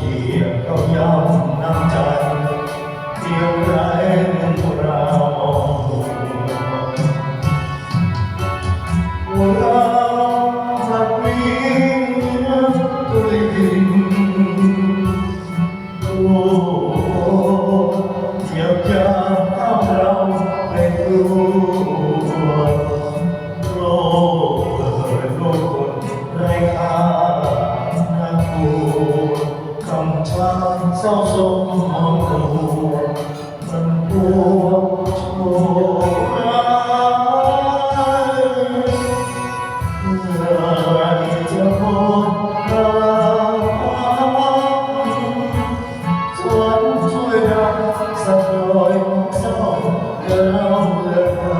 ที่เราย้ำน้ำใจเที่ยวไรพวกเราพวกเราจะมีตัวเองตัวเที่ยวย้ำเอาเราเป็นตัวโลกคนในอาณาจักร sometimes also humble and poor to Hãy subscribe cho kênh Ghiền Mì Gõ Để không bỏ lỡ những video hấp dẫn